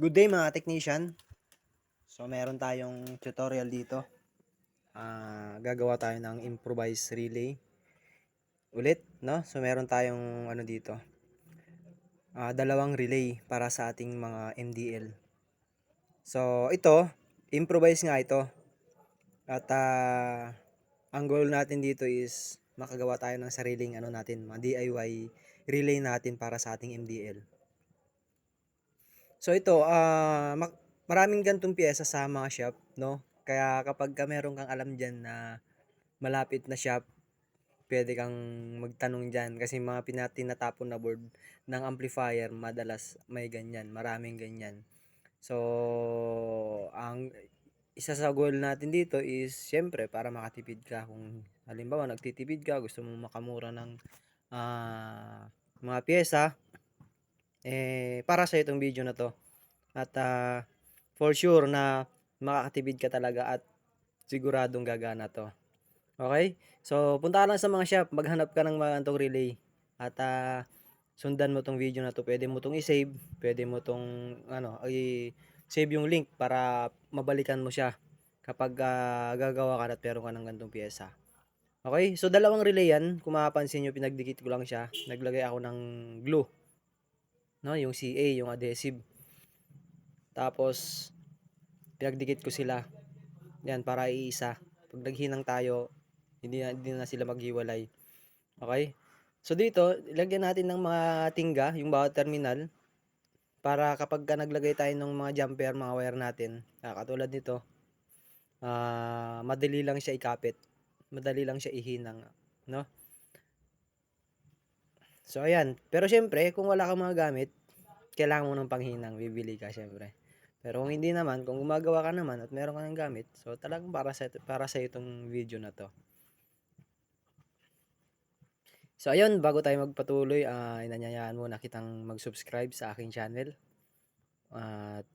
Good day mga technician. So meron tayong tutorial dito. Ah, gagawa tayo ng improvised relay. Ulit, no? So meron tayong ano dito. Ah, dalawang relay para sa ating mga MDL. So ito, improvise nga ito. At ah, ang goal natin dito is makagawa tayo ng sariling ano natin, mga DIY relay natin para sa ating MDL. So ito, mak- maraming gantong piyesa sa mga shop, no? Kaya kapag ka meron kang alam dyan na malapit na shop, pwede kang magtanong dyan. Kasi mga pinati natapon na board ng amplifier, madalas may ganyan, maraming ganyan. So, ang isa sa goal natin dito is, syempre, para makatipid ka. Kung halimbawa, nagtitipid ka, gusto mo makamura ng ah, mga pyesa, eh, para sa itong video na to. At ah, for sure na makakatipid ka talaga at siguradong gagana to. Okay? So, punta lang sa mga shop, maghanap ka ng mga antong relay. At ah, sundan mo tong video na to. Pwede mo tong i-save, pwede mo tong ano, i-save yung link para mabalikan mo siya kapag ah, gagawa ka at meron ka ng gantong pyesa. Okay? So, dalawang relay yan. Kung mapapansin nyo, pinagdikit ko lang siya. Naglagay ako ng glue no yung CA yung adhesive. Tapos pinagdikit ko sila. Yan para iisa. Pag naghinang tayo hindi na, hindi na sila maghiwalay. Okay? So dito ilagyan natin ng mga tingga yung bawat terminal para kapag ka naglagay tayo ng mga jumper mga wire natin ah, katulad nito ah madali lang siya ikapit. Madali lang siya ihinang no So, ayan. Pero syempre, kung wala kang mga gamit, kailangan mo ng panghinang, bibili ka syempre. Pero kung hindi naman, kung gumagawa ka naman at meron ka ng gamit, so talagang para sa, para sa itong video na to. So, ayun, bago tayo magpatuloy, uh, inanyayaan mo na kitang mag-subscribe sa aking channel. At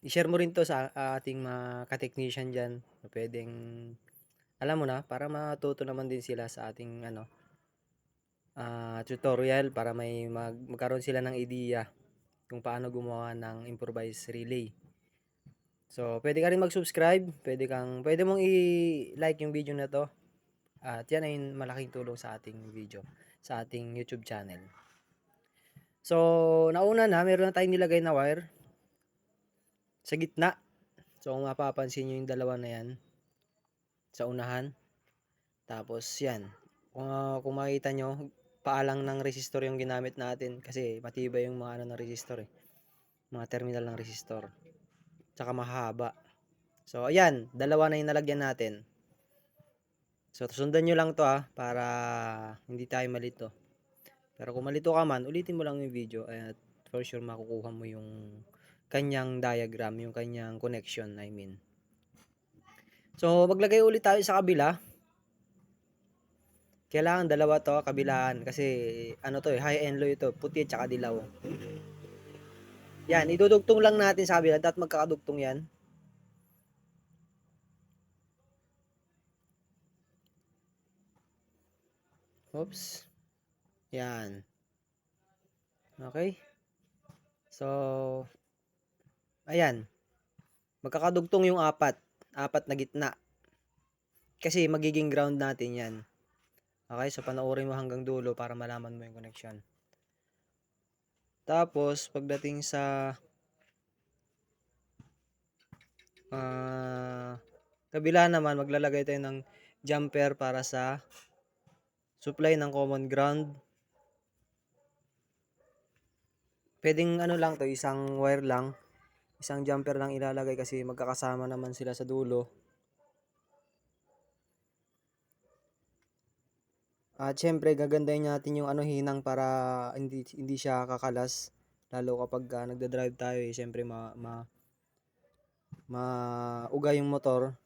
i-share mo rin to sa uh, ating mga ka-technician dyan. Pwedeng, alam mo na, para matuto naman din sila sa ating ano, ah, tutorial para may mag magkaroon sila ng idea kung paano gumawa ng improvised relay. So, pwede ka rin mag-subscribe, pwede kang pwede mong i-like yung video na to. At yan ay malaking tulong sa ating video, sa ating YouTube channel. So, nauna na, meron na tayong nilagay na wire sa gitna. So, kung mapapansin nyo yung dalawa na yan, sa unahan. Tapos, yan. Kung, uh, kung makita nyo, paalang ng resistor yung ginamit natin kasi matibay yung mga ano na resistor eh. Mga terminal ng resistor. Tsaka mahaba. So ayan, dalawa na yung nalagyan natin. So sundan nyo lang to ah para hindi tayo malito. Pero kung malito ka man, ulitin mo lang yung video at for sure makukuha mo yung kanyang diagram, yung kanyang connection, I mean. So maglagay ulit tayo sa kabila kailangan dalawa to, kabilaan. Kasi, ano to eh, high and low ito. Puti at saka dilaw. Yan, idudugtong lang natin sa kabila. At magkakadugtong yan. Oops. Yan. Okay. So, ayan. Magkakadugtong yung apat. Apat na gitna. Kasi magiging ground natin yan. Okay, so panoorin mo hanggang dulo para malaman mo yung connection. Tapos, pagdating sa uh, kabila naman, maglalagay tayo ng jumper para sa supply ng common ground. Pwedeng ano lang to, isang wire lang. Isang jumper lang ilalagay kasi magkakasama naman sila sa dulo. At syempre gagandahin natin yung ano hinang para hindi hindi siya kakalas lalo kapag uh, nagda-drive tayo eh syempre ma ma mauga yung motor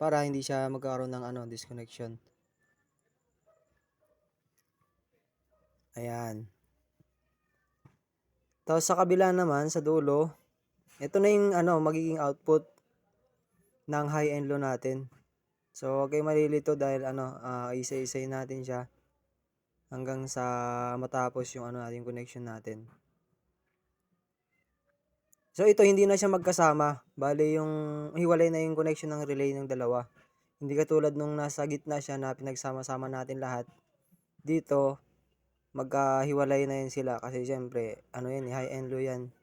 para hindi siya magkaroon ng ano disconnection. Ayan. Tapos sa kabila naman sa dulo, ito na yung ano magiging output ng high and low natin. So, huwag kayo malilito dahil ano, uh, isa-isay natin siya hanggang sa matapos yung ano natin connection natin. So ito hindi na siya magkasama, bale yung hiwalay na yung connection ng relay ng dalawa. Hindi katulad nung nasa gitna siya na pinagsama-sama natin lahat. Dito, magkahiwalay na yun sila kasi siyempre, ano yan, high and low yan.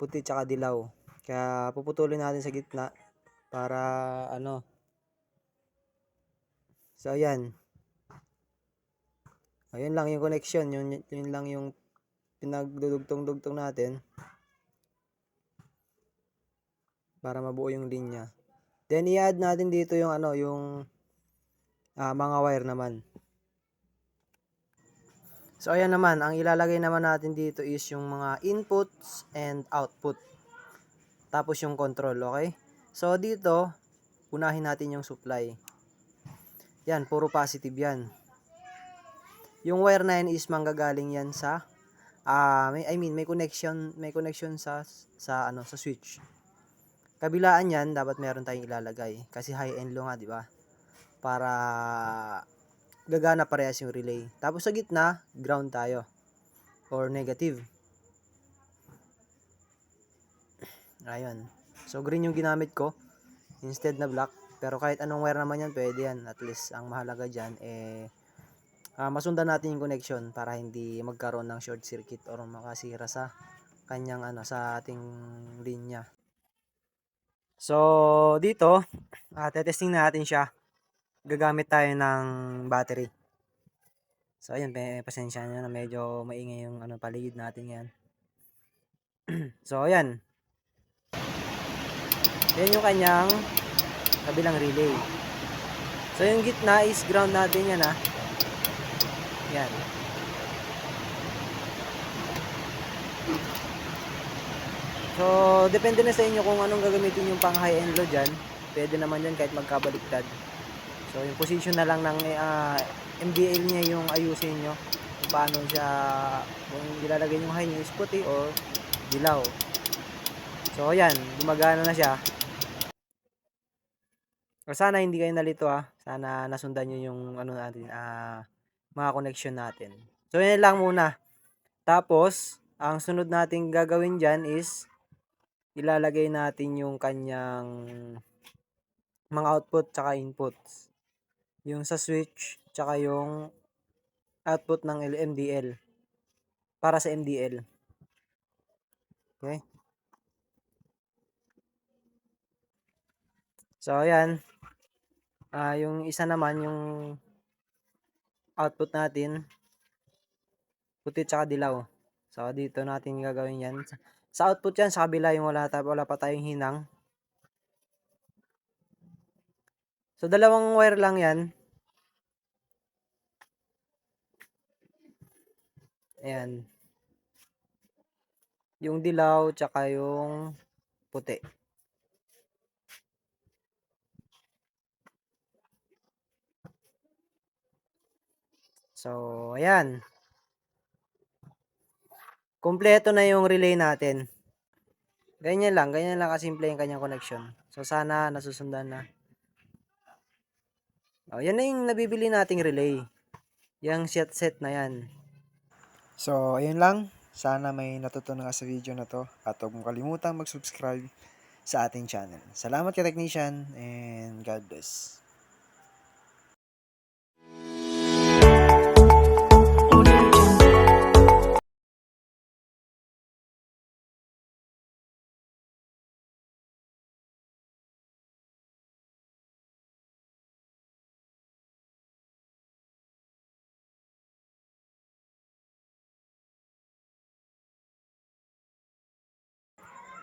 Puti tsaka dilaw. Kaya puputulin natin sa gitna para ano. So ayan. Ayun lang yung connection, yun, yun lang yung pinagdudugtong-dugtong natin para mabuo yung linya. Then i-add natin dito yung ano, yung ah, mga wire naman. So ayan naman, ang ilalagay naman natin dito is yung mga inputs and output. Tapos yung control, okay? So dito, unahin natin yung supply. Yan, puro positive yan. Yung wire na yan is manggagaling yan sa ah may I mean may connection, may connection sa sa ano, sa switch. Kabilaan yan, dapat meron tayong ilalagay kasi high and low nga, di ba? Para gagana parehas yung relay. Tapos sa gitna, ground tayo or negative. Ayun. So green yung ginamit ko instead na black. Pero kahit anong wire naman yan, pwede yan. At least ang mahalaga dyan, eh, ah, masundan natin yung connection para hindi magkaroon ng short circuit or makasira sa kanyang ano sa ating linya. So dito, ah, testing natin siya. Gagamit tayo ng battery. So ayun, pasensya nyo na medyo maingay yung ano paligid natin yan. so ayan. Yan yung kanyang kabilang relay. So yung gitna is ground natin yan ha. Yan. So, depende na sa inyo kung anong gagamitin yung pang high and low dyan. Pwede naman yan kahit magkabaliktad. So, yung position na lang ng ah, MDL niya yung ayusin nyo. Kung paano siya, kung ilalagay yung high nyo is puti or dilaw. So, ayan, gumagana na siya. O, sana hindi kayo nalito ah. Sana nasundan nyo yung ano natin, ah, mga connection natin. So, yan lang muna. Tapos, ang sunod nating gagawin dyan is ilalagay natin yung kanyang mga output tsaka inputs. Yung sa switch tsaka yung output ng MDL para sa MDL. Okay? So, ayan. Ah, yung isa naman, yung output natin, puti tsaka dilaw. So, dito natin gagawin yan. Sa- output yan, sa kabila yung wala, ta- wala pa tayong hinang. So, dalawang wire lang yan. Ayan. Yung dilaw, tsaka yung puti. So, ayan. Kompleto na yung relay natin. Ganyan lang, ganyan lang kasimple yung kanyang connection. So, sana nasusundan na. Oh, yan na yung nabibili nating relay. Yung set set na yan. So, ayun lang. Sana may natutunan ka sa video na to. At huwag mong kalimutang mag-subscribe sa ating channel. Salamat ka technician and God bless.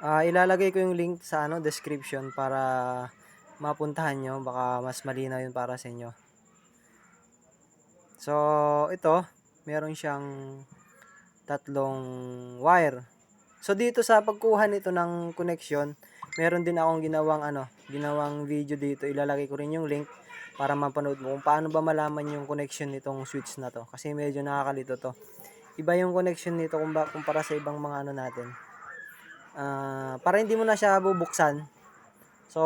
Ah, ilalagay ko yung link sa ano description para mapuntahan nyo. Baka mas malinaw yun para sa inyo. So, ito, meron siyang tatlong wire. So, dito sa pagkuha nito ng connection, meron din akong ginawang ano, ginawang video dito. Ilalagay ko rin yung link para mapanood mo kung paano ba malaman yung connection nitong switch na to. Kasi medyo nakakalito to. Iba yung connection nito kumpara sa ibang mga ano natin. Ah, para hindi mo na siya bubuksan. So,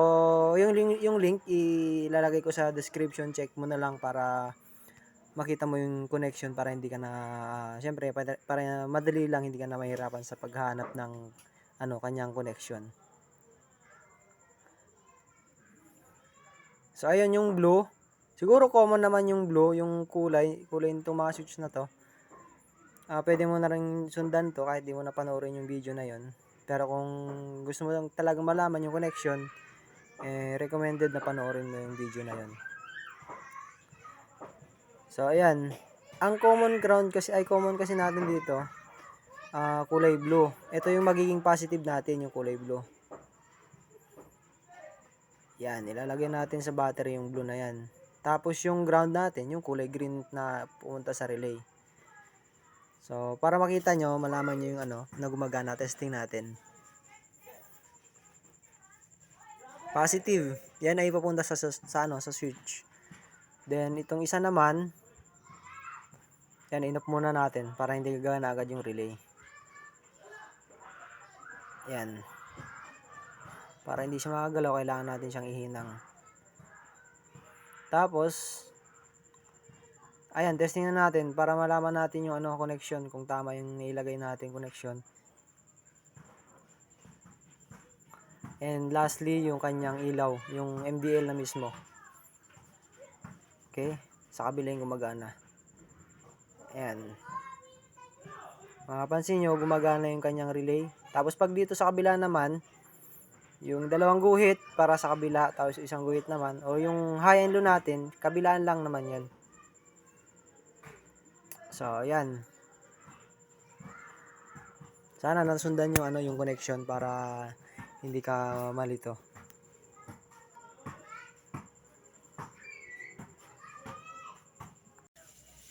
yung link, yung link ilalagay ko sa description, check mo na lang para makita mo yung connection para hindi ka na syempre para, para madali lang hindi ka na mahirapan sa paghanap ng ano, kanyang connection. So, ayun yung blue. Siguro common naman yung blue, yung kulay, kulay nitong mga switch na to. Ah, pwede mo na rin sundan to kahit di mo na panoorin yung video na yon. Pero kung gusto mo lang talagang malaman yung connection, eh, recommended na panoorin mo yung video na yon. So, ayan. Ang common ground kasi, ay common kasi natin dito, ah, kulay blue. Ito yung magiging positive natin, yung kulay blue. Yan, ilalagay natin sa battery yung blue na yan. Tapos yung ground natin, yung kulay green na pumunta sa relay. So, para makita nyo, malaman nyo yung ano, na gumagana, testing natin. Positive. Yan ay papunta sa, sa, sa ano, sa switch. Then, itong isa naman, yan, inop muna natin para hindi gagana agad yung relay. Yan. Para hindi siya makagalaw, kailangan natin siyang ihinang. Tapos, ayan, testing na natin para malaman natin yung ano connection, kung tama yung nilagay natin connection. And lastly, yung kanyang ilaw, yung MDL na mismo. Okay? Sa kabila yung gumagana. Ayan. Mapapansin nyo, gumagana yung kanyang relay. Tapos pag dito sa kabila naman, yung dalawang guhit para sa kabila, tapos isang guhit naman, o yung high and low natin, kabilaan lang naman yan. So, ayan. Sana nasundan yung ano yung connection para hindi ka malito.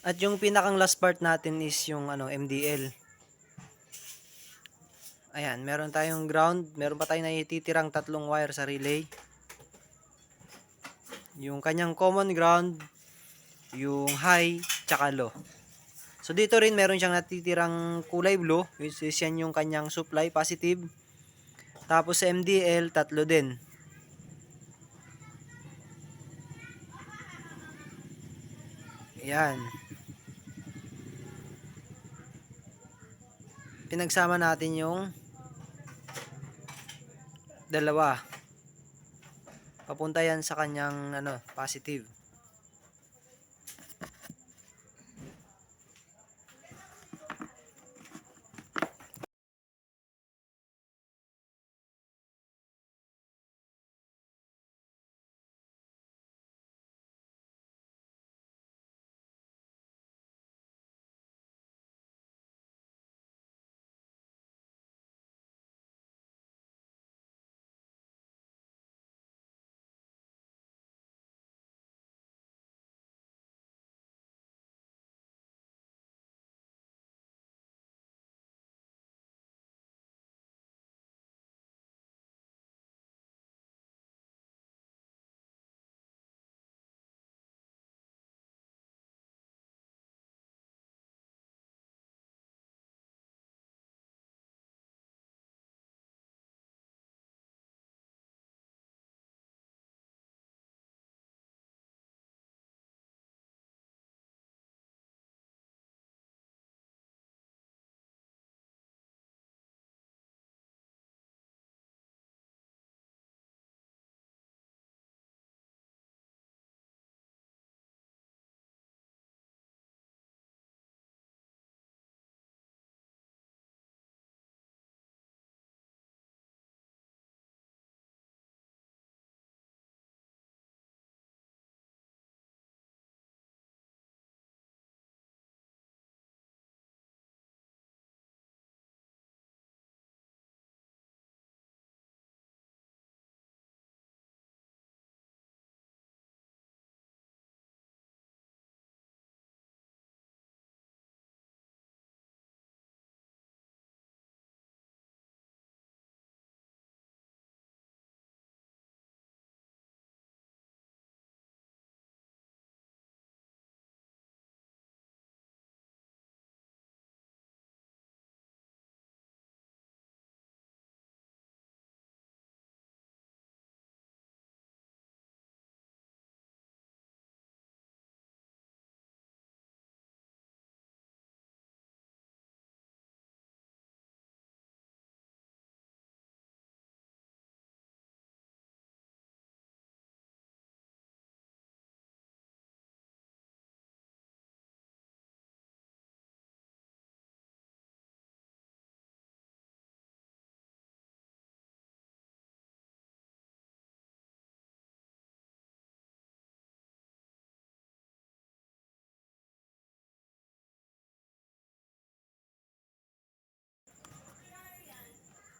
At yung pinakang last part natin is yung ano MDL. Ayan, meron tayong ground, meron pa tayong naititirang tatlong wire sa relay. Yung kanyang common ground, yung high, tsaka low. So dito rin meron siyang natitirang kulay blue, which is yan yung kanyang supply, positive. Tapos sa MDL, tatlo din. Yan. Pinagsama natin yung dalawa. Papunta yan sa kanyang ano, positive.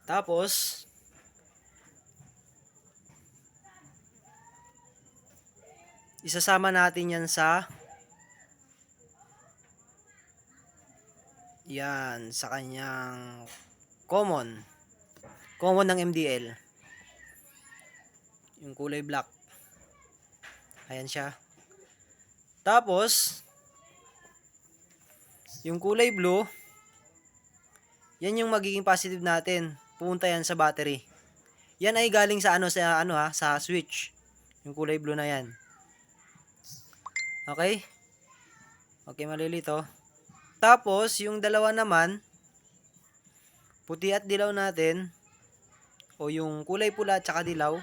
Tapos, isasama natin yan sa yan sa kanyang common. Common ng MDL yung kulay black. Ayan siya. Tapos yung kulay blue yan yung magiging positive natin pupunta yan sa battery yan ay galing sa ano sa ano ha sa switch yung kulay blue na yan Okay? Okay, malilito. Tapos, yung dalawa naman, puti at dilaw natin, o yung kulay pula at saka dilaw,